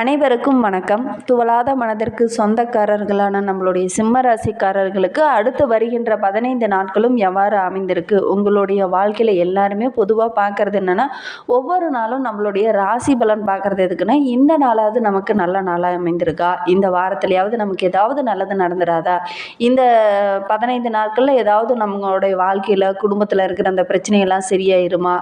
அனைவருக்கும் வணக்கம். துவலாத மனதிற்கு சொந்தக்காரர்களான நம்மளுடைய சிம்ம ராசிக்காரர்களுக்கு அடுத்து வருகின்ற பதினைந்து நாட்களும் எவ்வாறு அமைந்திருக்கு? உங்களுடைய வாழ்க்கையில் எல்லாருமே பொதுவாக பார்க்குறது என்னென்னா ஒவ்வொரு நாளும் நம்மளுடைய ராசி பலன் பார்க்குறது எதுக்குன்னா இந்த நாளாவது நமக்கு நல்ல நாளாக அமைந்திருக்கா? இந்த வாரத்துலையாவது நமக்கு ஏதாவது நல்லது நடந்துடாதா? இந்த பதினைந்து நாட்களில் ஏதாவது நம்மளுடைய வாழ்க்கையில் குடும்பத்தில் இருக்கிற அந்த பிரச்சனையெல்லாம் சரியாயிருமா?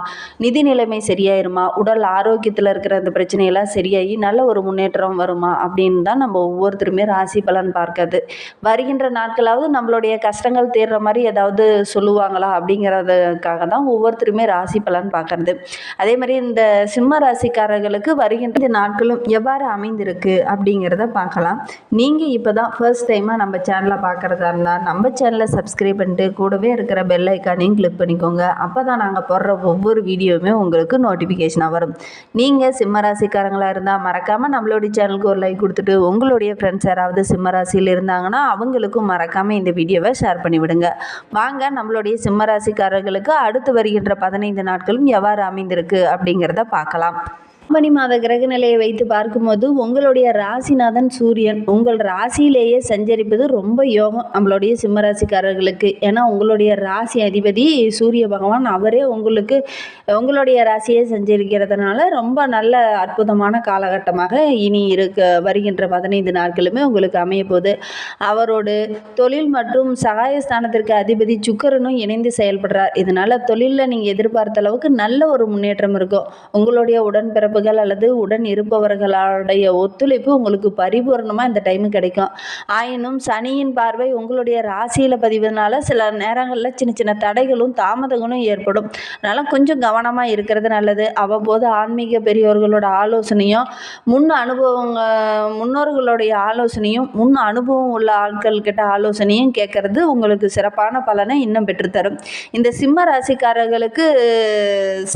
நிதி நிலைமை சரியாயிருமா? உடல் ஆரோக்கியத்தில் இருக்கிற அந்த பிரச்சனையெல்லாம் சரியாகி நல்ல ஒரு முன்னேற்றம் வருமா அப்படின்னு தான் நம்ம ஒவ்வொருத்தருமே ராசி பலன் பார்க்கறது. வருகின்ற நாட்களாவது நம்மளுடைய கஷ்டங்கள் தேர்ற மாதிரி ஏதாவது சொல்லுவாங்களா அப்படிங்கிறதுக்காக தான் ஒவ்வொருத்தருமே ராசி பலன் பார்க்கறது. அதே மாதிரி இந்த சிம்ம ராசிக்காரர்களுக்கு வருகின்ற நாட்களும் எவ்வாறு அமைந்திருக்கு அப்படிங்கிறத பார்க்கலாம். நீங்கள் இப்போ தான் ஃபர்ஸ்ட் டைமாக நம்ம சேனலை பார்க்குறதா இருந்தால் நம்ம சேனலை சப்ஸ்கிரைப் பண்ணிட்டு கூடவே இருக்கிற பெல் ஐக்கானையும் கிளிக் பண்ணிக்கோங்க. அப்போ தான் நாங்கள் போடுற ஒவ்வொரு வீடியோவுமே உங்களுக்கு நோட்டிஃபிகேஷனாக வரும். நீங்கள் சிம்ம ராசிக்காரங்களாக இருந்தால் மறக்காமல் நம்மளுடைய சேனலுக்கு ஒரு லைக் கொடுத்துட்டு உங்களுடைய ஃப்ரெண்ட்ஸ் யாராவது சிம்மராசியில் இருந்தாங்கன்னா அவங்களுக்கும் மறக்காமல் இந்த வீடியோவை ஷேர் பண்ணிவிடுங்க வாங்க நம்மளுடைய சிம்மராசிக்காரர்களுக்கு அடுத்து வருகின்ற பதினைந்து நாட்களும் எவ்வாறு அமைந்திருக்கு அப்படிங்கிறத பார்க்கலாம். மணி மாத கிரக நிலையை வைத்து பார்க்கும்போது உங்களுடைய ராசிநாதன் சூரியன் உங்கள் ராசியிலேயே சஞ்சரிப்பது ரொம்ப யோகம் நம்மளுடைய சிம்மராசிக்காரர்களுக்கு. ஏன்னா உங்களுடைய ராசி அதிபதி சூரிய பகவான் அவரே உங்களுக்கு உங்களுடைய ராசியை சஞ்சரிக்கிறதுனால ரொம்ப நல்ல அற்புதமான காலகட்டமாக இனி இருக்க வருகின்ற பதினைந்து நாட்களுமே உங்களுக்கு அமைய போகுது. அவரோடு தொழில் மற்றும் சகாயஸ்தானத்திற்கு அதிபதி சுக்கரனும் இணைந்து செயல்படுறார். இதனால் தொழிலில் நீங்கள் எதிர்பார்த்த அளவுக்கு நல்ல ஒரு முன்னேற்றம் இருக்கும். உங்களுடைய உடன்பிறப்பு உறவுகள் அல்லது உடன் இருப்பவர்களுடைய ஒத்துழைப்பு உங்களுக்கு பரிபூர்ணமாக இந்த டைமு கிடைக்கும். ஆயினும் சனியின் பார்வை உங்களுடைய ராசியில் பதிவதனால சில நேரங்களில் சின்ன சின்ன தடைகளும் தாமதங்களும் ஏற்படும். அதனால் கொஞ்சம் கவனமாக இருக்கிறது நல்லது. அவ்வப்போது ஆன்மீக பெரியோர்களோட ஆலோசனையும் முன் அனுபவங்க முன்னோர்களுடைய ஆலோசனையும் முன் அனுபவம் உள்ள ஆட்கள் கிட்ட ஆலோசனையும் கேட்கறது உங்களுக்கு சிறப்பான பலனை இன்னும் பெற்றுத்தரும். இந்த சிம்ம ராசிக்காரர்களுக்கு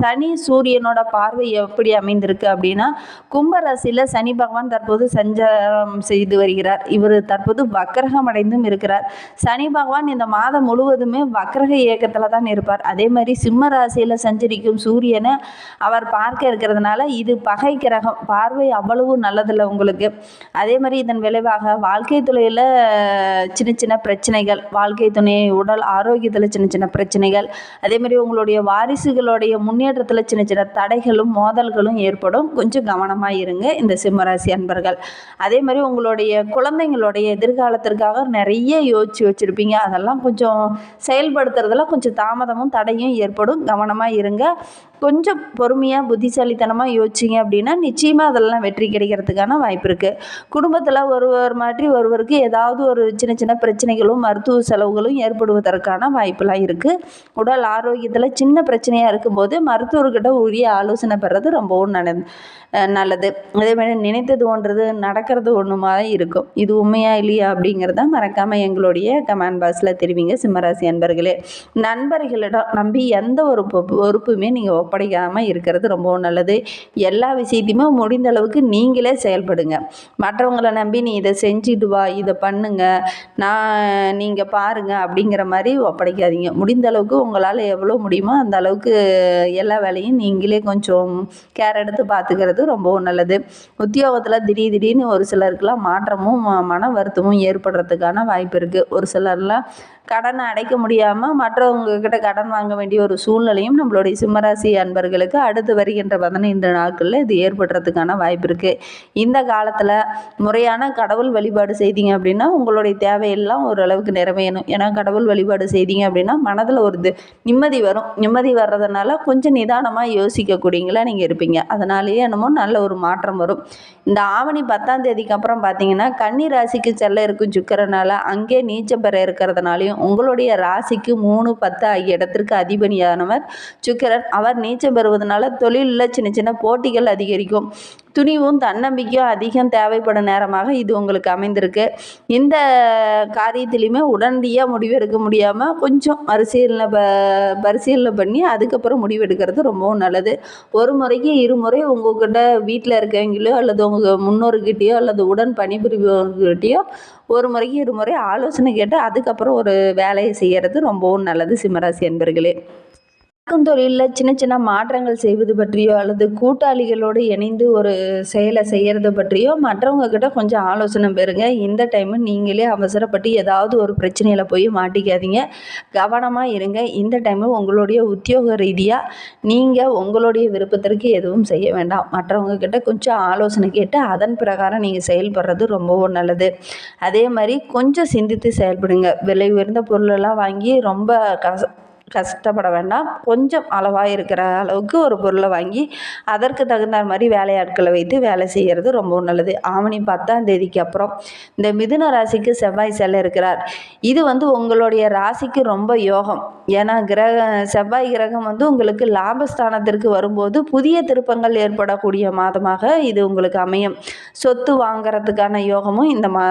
சனி சூரியனோட பார்வை எப்படி அமைந்திருக்கு? இருக்குது அப்படின்னா கும்பராசியில் சனி பகவான் தற்போது சஞ்சாரம் செய்து வருகிறார். இவர் தற்போது வக்கரகம் அடைந்தும் இருக்கிறார். சனி பகவான் இந்த மாதம் முழுவதுமே வக்கரக இயக்கத்தில் தான் இருப்பார். அதே மாதிரி சிம்ம ராசியில் சஞ்சரிக்கும் சூரியனை அவர் பார்க்க இருக்கிறதுனால இது பகை கிரகம். பார்வை அவ்வளவு நல்லதில்லை உங்களுக்கு. அதே மாதிரி இதன் விளைவாக வாழ்க்கை துறையில் சின்ன சின்ன பிரச்சனைகள் வாழ்க்கை துணை உடல் ஆரோக்கியத்தில் சின்ன சின்ன பிரச்சனைகள் அதே மாதிரி உங்களுடைய வாரிசுகளுடைய முன்னேற்றத்தில் சின்ன சின்ன தடைகளும் மோதல்களும் ஏற்படும். ஏற்படும் கொஞ்சம் கவனமாக இருங்க இந்த சிம்மராசி அன்பர்கள். அதே மாதிரி உங்களுடைய குழந்தைங்களுடைய எதிர்காலத்திற்காக நிறைய யோசிச்சு வச்சுருப்பீங்க. அதெல்லாம் கொஞ்சம் செயல்படுத்துறதுல கொஞ்சம் தாமதமும் தடையும் ஏற்படும். கவனமாக இருங்க. கொஞ்சம் பொறுமையாக புத்திசாலித்தனமாக யோசிச்சிங்க அப்படின்னா நிச்சயமாக அதெல்லாம் வெற்றி கிடைக்கிறதுக்கான வாய்ப்பு இருக்குது குடும்பத்தில் ஒருவர் மாற்றி ஒருவருக்கு ஏதாவது ஒரு சின்ன சின்ன பிரச்சனைகளும் மருத்துவ செலவுகளும் ஏற்படுவதற்கான வாய்ப்பெல்லாம் இருக்குது உடல் ஆரோக்கியத்தில் சின்ன பிரச்சனையாக இருக்கும்போது மருத்துவர்கிட்ட உரிய ஆலோசனை பெறது ரொம்பவும் நல்லது. நல்லது. அதே மாதிரி நினைத்தது ஒன்றது நடக்கிறது ஒன்றுமா இருக்கும். இது உண்மையாக இல்லையா அப்படிங்கிறத மறக்காமல் எங்களுடைய கமெண்ட் பாக்ஸில் தெரிவிங்க சிம்மராசி அன்பர்களே. நண்பர்களிடம் நம்பி எந்த ஒரு பொறுப்புமே நீங்கள் ஒப்படைக்காமல் இருக்கிறது ரொம்பவும் நல்லது. எல்லா விஷயத்தையுமே முடிந்த அளவுக்கு நீங்களே செயல்படுங்க. மற்றவங்களை நம்பி நீ இதை செஞ்சுட்டு வா இதை பண்ணுங்க. நான் நீங்கள் பாருங்கள் அப்படிங்கிற மாதிரி ஒப்படைக்காதீங்க. முடிந்த அளவுக்கு உங்களால் எவ்வளோ முடியுமோ அந்த அளவுக்கு எல்லா வேலையும் நீங்களே கொஞ்சம் கேர் எடுத்து பார்த்துக்கிறது ரொம்பவும் நல்லது. உத்தியோகத்தில் திடீர் திடீர்னு ஒரு சிலருக்குலாம் மாற்றமும் மன வருத்தமும் ஏற்படுறதுக்கான வாய்ப்பு இருக்குது ஒரு சிலர்லாம் கடனை அடைக்க முடியாமல் மற்றவங்கக்கிட்ட கடன் வாங்க வேண்டிய ஒரு சூழ்நிலையும் நம்மளுடைய சிம்மராசி அன்பர்களுக்கு அடுத்து வருகின்ற பதினைந்து நாட்களில் இது ஏற்படுறதுக்கான வாய்ப்பு இருக்குது இந்த காலத்தில் முறையான கடவுள் வழிபாடு செய்தீங்க அப்படின்னா உங்களுடைய தேவையெல்லாம் ஓரளவுக்கு நிறைவேணும் ஏன்னா கடவுள் வழிபாடு செய்தீங்க அப்படின்னா மனதில் ஒரு நிம்மதி வரும். நிம்மதி வர்றதுனால கொஞ்சம் நிதானமாக யோசிக்கக்கூடியங்களா நீங்கள் இருப்பீங்க. அதனாலேயே என்னமோ நல்ல ஒரு மாற்றம் வரும். இந்த ஆவணி பத்தாம் தேதிக்கு அப்புறம் பார்த்தீங்கன்னா கன்னி ராசிக்கு செல்ல இருக்கும் சுக்கரனால அங்கே நீச்சம் பெற இருக்கிறதுனாலையும் உங்களுடைய ராசிக்கு மூணு பத்து ஆகிய இடத்திற்கு அதிபதியானவர் சுக்கிரன். அவர் நீச்சம் பெறுவதனால தொழிலில் சின்ன சின்ன போட்டிகள் அதிகரிக்கும். துணிவும் தன்னம்பிக்கையும் அதிகம் தேவைப்படும் நேரமாக இது உங்களுக்கு அமைந்திருக்கு. இந்த காரியத்திலையுமே உடனடியாக முடிவெடுக்க முடியாமல் கொஞ்சம் பரிசீலனை ப பரிசீலனை பண்ணி அதுக்கப்புறம் முடிவெடுக்கிறது ரொம்பவும் நல்லது. ஒரு முறைக்கு இருமுறை உங்கள்கிட்ட வீட்டில் இருக்கவங்களோ அல்லது உங்கள் முன்னோர்கிட்டயோ அல்லது உடன் பணிபுரிபவர்கிட்டயோ ஒரு முறைக்கு இருமுறை ஆலோசனை கேட்டு அதுக்கப்புறம் ஒரு வேலையை செய்கிறது ரொம்பவும் நல்லது சிம்மராசி என்பர்களே இருக்கும் தொழிலில் சின்ன சின்ன மாற்றங்கள் செய்வது பற்றியோ அல்லது கூட்டாளிகளோடு இணைந்து ஒரு செயலை செய்கிறது பற்றியோ மற்றவங்க கிட்ட கொஞ்சம் ஆலோசனை பெறுங்க. இந்த டைமு நீங்களே அவசரப்பட்டு ஏதாவது ஒரு பிரச்சனையில் போய் மாட்டிக்காதீங்க. கவனமாக இருங்க. இந்த டைமு உங்களுடைய உத்தியோக ரீதியாக நீங்கள் உங்களுடைய விருப்பத்திற்கு எதுவும் செய்ய வேண்டாம். மற்றவங்க கிட்ட கொஞ்சம் ஆலோசனை கேட்டு அதன் பிரகாரம் நீங்கள் செயல்படுறது ரொம்பவும் நல்லது. அதே மாதிரி கொஞ்சம் சிந்தித்து செயல்படுங்க. விலை உயர்ந்த பொருளெல்லாம் வாங்கி ரொம்ப கச கஷ்டப்பட வேண்டாம். கொஞ்சம் அளவாக இருக்கிற அளவுக்கு ஒரு பொருளை வாங்கி அதற்கு தகுந்த மாதிரி வேலையாட்களை வைத்து வேலை செய்கிறது ரொம்பவும் நல்லது. ஆவணி பத்தாம் தேதிக்கு அப்புறம் இந்த மிதுன ராசிக்கு செவ்வாய் செல்ல இருக்கிறார். இது வந்து உங்களுடைய ராசிக்கு ரொம்ப யோகம். ஏன்னா கிரக செவ்வாய் கிரகம் வந்து உங்களுக்கு லாபஸ்தானத்திற்கு வரும்போது புதிய திருப்பங்கள் ஏற்படக்கூடிய மாதமாக இது உங்களுக்கு அமையும். சொத்து வாங்கிறதுக்கான யோகமும் இந்த மா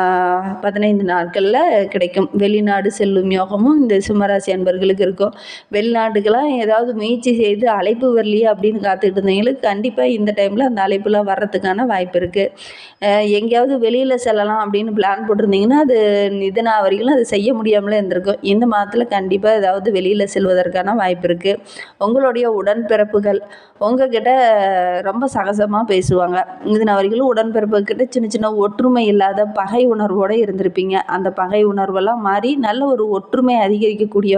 பதினைந்து நாட்களில் கிடைக்கும். வெளிநாடு செல்லும் யோகமும் இந்த சிம்மராசி அன்பர்களுக்கு இருக்கும். வெளிநாட்டுக்கெல்லாம் ஏதாவது முயற்சி செய்து அழைப்பு வரலையே அப்படின்னு காத்துக்கிட்டு இருந்தவங்களுக்கு கண்டிப்பாக இந்த டைமில் அந்த அழைப்புலாம் வர்றதுக்கான வாய்ப்பு இருக்குது எங்கேயாவது வெளியில் செல்லலாம் அப்படின்னு பிளான் போட்டிருந்தீங்கன்னா அது இதனா வரைக்கும் அது செய்ய முடியாமலே இருந்திருக்கும். இந்த மாதத்தில் கண்டிப்பாக ஏதாவது வெளியில் செல்வதற்கான வாய்ப்பு இருக்குது உங்களுடைய உடன்பிறப்புகள் உங்ககிட்ட ரொம்ப சகசமாக பேசுவாங்க. இதனா வரைக்கும் உடன்பிறப்புக்கிட்ட சின்ன சின்ன ஒற்றுமை இல்லாத பகை உணர்வோடு இருந்திருப்பீங்க. அந்த பகை உணர்வெல்லாம் மாறி நல்ல ஒரு ஒற்றுமை அதிகரிக்கக்கூடிய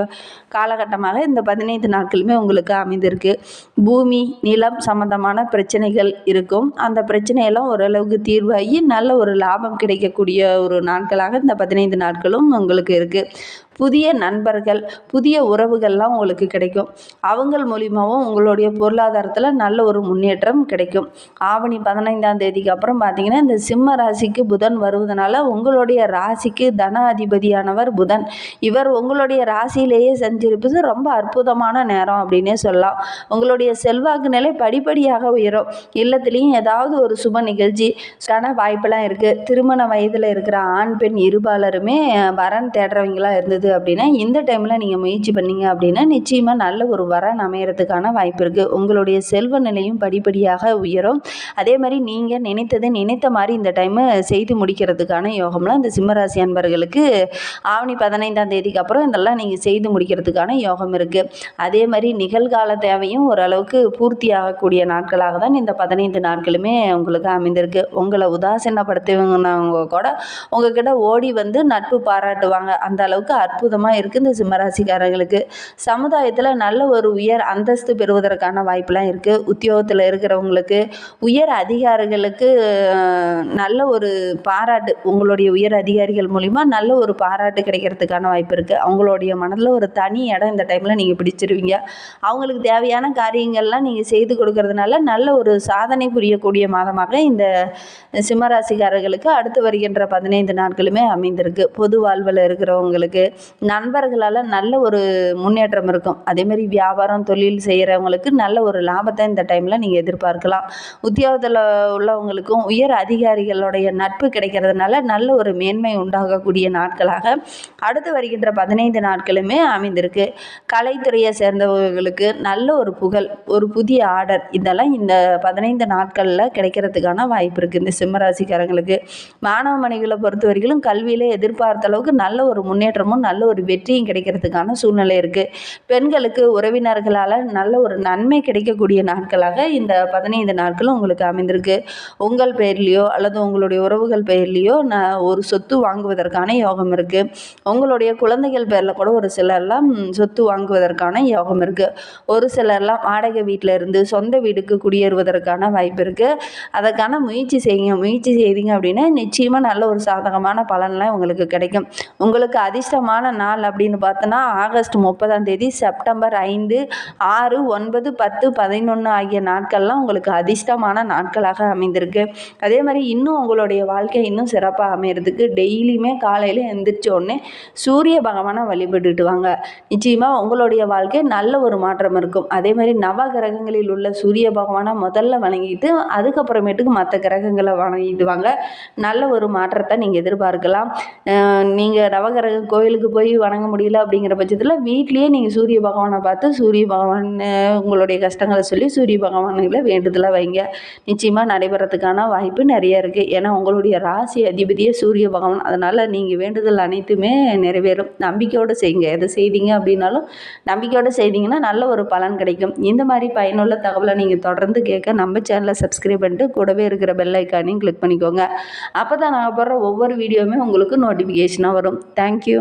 காலகட்டமாக இந்த பதினைந்து நாட்களுமே உங்களுக்கு அமைந்திருக்கு. பூமி நிலம் சம்மந்தமான பிரச்சனைகள் இருக்கும். அந்த பிரச்சனையெல்லாம் ஓரளவுக்கு தீர்வாகி நல்ல ஒரு லாபம் கிடைக்கக்கூடிய ஒரு நாட்களாக இந்த பதினைந்து நாட்களும் உங்களுக்கு இருக்குது புதிய நண்பர்கள் புதிய உறவுகள்லாம் உங்களுக்கு கிடைக்கும். அவங்கள் மூலியமாகவும் உங்களுடைய பொருளாதாரத்தில் நல்ல ஒரு முன்னேற்றம் கிடைக்கும். ஆவணி பதினைந்தாம் தேதிக்கு அப்புறம் பார்த்தீங்கன்னா இந்த சிம்ம ராசிக்கு புதன் வருவதனால உங்களுடைய ராசிக்கு தன அதிபதியானவர் புதன். இவர் உங்களுடைய ராசியிலேயே செஞ்சிருப்பது ரொம்ப அற்புதமான நேரம் அப்படின்னே சொல்லலாம். உங்களுடைய செல்வாக்கு நிலை படிப்படியாக உயரும். இல்லத்துலேயும் ஏதாவது ஒரு சுப நிகழ்ச்சி கன வாய்ப்பெல்லாம் இருக்குது திருமண வயதில் இருக்கிற ஆண் பெண் இருபாலருமே வரன் தேடுறவங்களாம் இருந்தது. அப்படின்னா இந்த டைமில் நீங்கள் முயற்சி பண்ணீங்க அப்படின்னா நிச்சயமாக நல்ல ஒரு வரன் அமையறதுக்கான வாய்ப்பு இருக்குது உங்களுடைய செல்வ நிலையும் படிப்படியாக உயரும். அதே மாதிரி நீங்கள் நினைத்ததை நினைத்த மாதிரி இந்த டைமு செய்து முடிக்கிறதுக்கான யோகம்லாம் இந்த சிம்மராசி அன்பர்களுக்கு ஆவணி பதினைந்தாம் தேதிக்கு அப்புறம் இதெல்லாம் நீங்கள் செய்து முடிக்கிறதுக்கான யோகம் இருக்குது அதே மாதிரி நிகழ்கால தேவையும் ஓரளவுக்கு பூர்த்தியாகக்கூடிய நாட்களாக தான் இந்த பதினைந்து நாட்களுமே உங்களுக்கு அமைந்திருக்கு. உங்களை உதாசீனப்படுத்துவங்க கூட உங்ககிட்ட ஓடி வந்து நட்பு பாராட்டுவாங்க. அந்த அளவுக்கு அற்புதமாக இருக்குது இந்த சிம்மராசிக்காரர்களுக்கு சமுதாயத்தில் நல்ல ஒரு உயர் அந்தஸ்து பெறுவதற்கான வாய்ப்பெலாம் இருக்குது உத்தியோகத்தில் இருக்கிறவங்களுக்கு உயர் அதிகாரிகளுக்கு நல்ல ஒரு பாராட்டு உங்களுடைய உயர் அதிகாரிகள் மூலிமா நல்ல ஒரு பாராட்டு கிடைக்கிறதுக்கான வாய்ப்பு இருக்குது அவங்களுடைய மனதில் ஒரு தனி இடம் இந்த டைமில் நீங்கள் பிடிச்சிருவீங்க. அவங்களுக்கு தேவையான காரியங்கள்லாம் நீங்கள் செய்து கொடுக்கறதுனால நல்ல ஒரு சாதனை புரியக்கூடிய மாதமாக இந்த சிம்மராசிக்காரர்களுக்கு அடுத்து வருகின்ற பதினைந்து நாட்களுமே அமைந்திருக்கு. பொது வாழ்வில் இருக்கிறவங்களுக்கு நண்பர்களால் நல்ல ஒரு முன்னேற்றம் இருக்கும். அதேமாரி வியாபாரம் தொழில் செய்கிறவங்களுக்கு நல்ல ஒரு லாபத்தை இந்த டைமில் நீங்கள் எதிர்பார்க்கலாம். உத்தியோகத்தில் உள்ளவங்களுக்கும் உயர் அதிகாரிகளுடைய நட்பு கிடைக்கிறதுனால நல்ல ஒரு மேன்மை உண்டாகக்கூடிய நாட்களாக அடுத்து வருகின்ற பதினைந்து நாட்களுமே அமைந்திருக்கு. கலைத்துறையை சேர்ந்தவர்களுக்கு நல்ல ஒரு புகழ் ஒரு புதிய ஆர்டர். இதெல்லாம் இந்த பதினைந்து நாட்களில் கிடைக்கிறதுக்கான வாய்ப்பு இருக்குது இந்த சிம்மராசிக்காரங்களுக்கு மாணவ மணிகளை பொறுத்த வரைக்கும் கல்வியில் எதிர்பார்த்த அளவுக்கு நல்ல ஒரு முன்னேற்றமும் நல்ல நல்ல ஒரு வெற்றியும் கிடைக்கிறதுக்கான சூழ்நிலை இருக்குது பெண்களுக்கு உறவினர்களால் நல்ல ஒரு நன்மை கிடைக்கக்கூடிய நாட்களாக இந்த பதினைந்து நாட்களும் உங்களுக்கு அமைந்திருக்கு. உங்கள் பெயர்லேயோ அல்லது உங்களுடைய உறவுகள் பெயர்லேயோ ந ஒரு சொத்து வாங்குவதற்கான யோகம் இருக்குது உங்களுடைய குழந்தைகள் பேரில் கூட ஒரு சிலர்லாம் சொத்து வாங்குவதற்கான யோகம் இருக்குது ஒரு சிலர்லாம் வாடகை வீட்டில் இருந்து சொந்த வீடுக்கு குடியேறுவதற்கான வாய்ப்பு இருக்குது அதற்கான முயற்சி செய்யுங்க முயற்சி செய்தீங்க அப்படின்னா நிச்சயமாக நல்ல ஒரு சாதகமான பலன்லாம் உங்களுக்கு கிடைக்கும். உங்களுக்கு அதிர்ஷ்டமான நாள் அப்படின்னு பார்த்தோன்னா ஆகஸ்ட் முப்பதாம் தேதி செப்டம்பர் ஐந்து ஆறு ஒன்பது பத்து பதினொன்று ஆகிய நாட்கள்லாம் உங்களுக்கு அதிர்ஷ்டமான நாட்களாக அமைந்திருக்கு. அதே மாதிரி இன்னும் உங்களுடைய வாழ்க்கை இன்னும் சிறப்பாக அமையிறதுக்கு டெய்லியுமே காலையில் எந்திரிச்ச உடனே சூரிய பகவானை வழிபட்டுட்டு வாங்க. நிச்சயமாக உங்களுடைய வாழ்க்கை நல்ல ஒரு மாற்றம் இருக்கும். அதே மாதிரி நவ கிரகங்களில் உள்ள சூரிய பகவானை முதல்ல வணங்கிட்டு அதுக்கப்புறமேட்டுக்கு மற்ற கிரகங்களை வணங்கிட்டு வாங்க. நல்ல ஒரு மாற்றத்தை நீங்கள் எதிர்பார்க்கலாம். நீங்கள் நவகிரக கோயிலுக்கு போய் வணங்க முடியல அப்படிங்கிற பட்சத்தில் வீட்லேயே நீங்கள் சூரிய பகவானை பார்த்து சூரிய பகவான் உங்களுடைய கஷ்டங்களை சொல்லி சூரிய பகவான்களை வேண்டுதலாக வைங்க. நிச்சயமாக நடைபெறத்துக்கான வாய்ப்பு நிறைய இருக்குது ஏன்னா உங்களுடைய ராசி அதிபதியே சூரிய பகவான். அதனால் நீங்கள் வேண்டுதல் அனைத்துமே நிறைவேறும். நம்பிக்கையோடு செய்யுங்க. எதை செய்தீங்க அப்படின்னாலும் நம்பிக்கையோடு செய்தீங்கன்னா நல்ல ஒரு பலன் கிடைக்கும். இந்த மாதிரி பயனுள்ள தகவலை நீங்கள் தொடர்ந்து கேட்க நம்ம சேனலை சப்ஸ்கிரைப் பண்ணிட்டு கூடவே இருக்கிற பெல் ஐக்கானையும் கிளிக் பண்ணிக்கோங்க. அப்போ தான் நாங்கள் போடுற ஒவ்வொரு வீடியோவுமே உங்களுக்கு நோட்டிஃபிகேஷனாக வரும். தேங்க்யூ